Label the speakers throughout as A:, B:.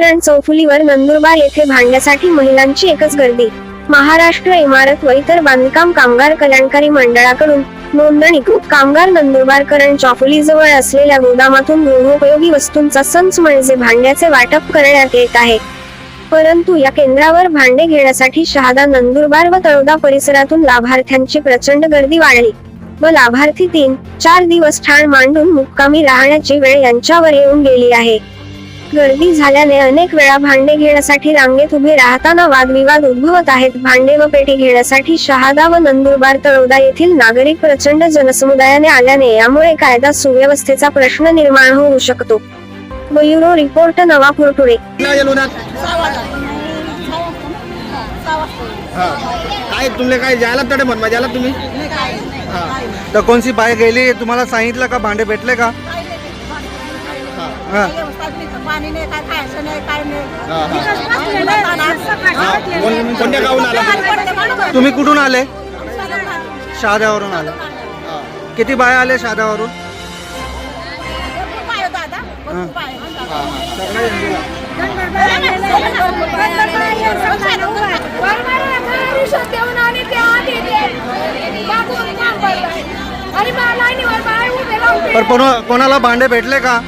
A: करण चौफुलीवर नंदुरबार येथे भांड्यासाठी महिलांची एकच गर्दी. महाराष्ट्र इमारत व इतर बांधकाम कामगार कल्याणकारी मंडळाकडून नोंदणीकृत कामगार नंदुरबार करण चौफुली जवळ असलेल्या गोदामातून गृहोपयोगी वस्तूंचा संच म्हणजे भांड्याचे वाटप करण्यात येत आहे. परंतु या केंद्रावर भांडे घेण्यासाठी शहादा नंदुरबार व तळोदा परिसरातून लाभार्थ्यांची प्रचंड गर्दी वाढली. व लाभार्थी तीन चार दिवस ठाण मांडून मुक्कामी राहण्याची वेळ यांच्यावर येऊन गेली आहे. गर्दी झाल्याने अनेक वेळा भांडे घेण्यासाठी रांगेत उभे राहताना वादविवाद उद्भवत आहेत. भांडे व पेटी घेण्यासाठी शहादा व नंदुरबार तळोदा येथील नागरिक प्रचंड जनसमुदायाने आल्याने यामुळे कायदा सुव्यवस्थेचा प्रश्न निर्माण होऊ शकतो. Bureau report Navapur today.
B: काय काय तुमले काय जायला तडे म्हण जायला म्हणजे तुम्ही?
C: तर कोणसी बाय गेली? तुम्हाला सांगितलं का? भांडे भेटले का? हा.
D: पाणी नाही. काय खायचं नाही काय नाही
B: कोण- कोणत्या गावून आला? तुम्ही?
C: कुठून आले? शहाद्यावरून आले.
B: हा.
C: किती बाया आले शहाद्यावरून हा.
B: हा, हा.
C: कोणा कोणाला भांडे भेटले का?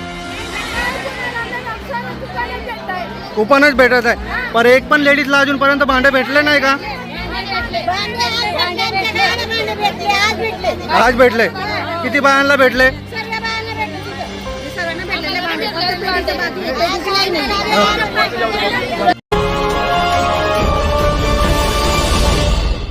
C: कुपनच भेटत आहे. पर एक पण लेडीजला अजूनपर्यंत भांडे भेटले नाही का? आज भेटले. किती बायांना भेटले?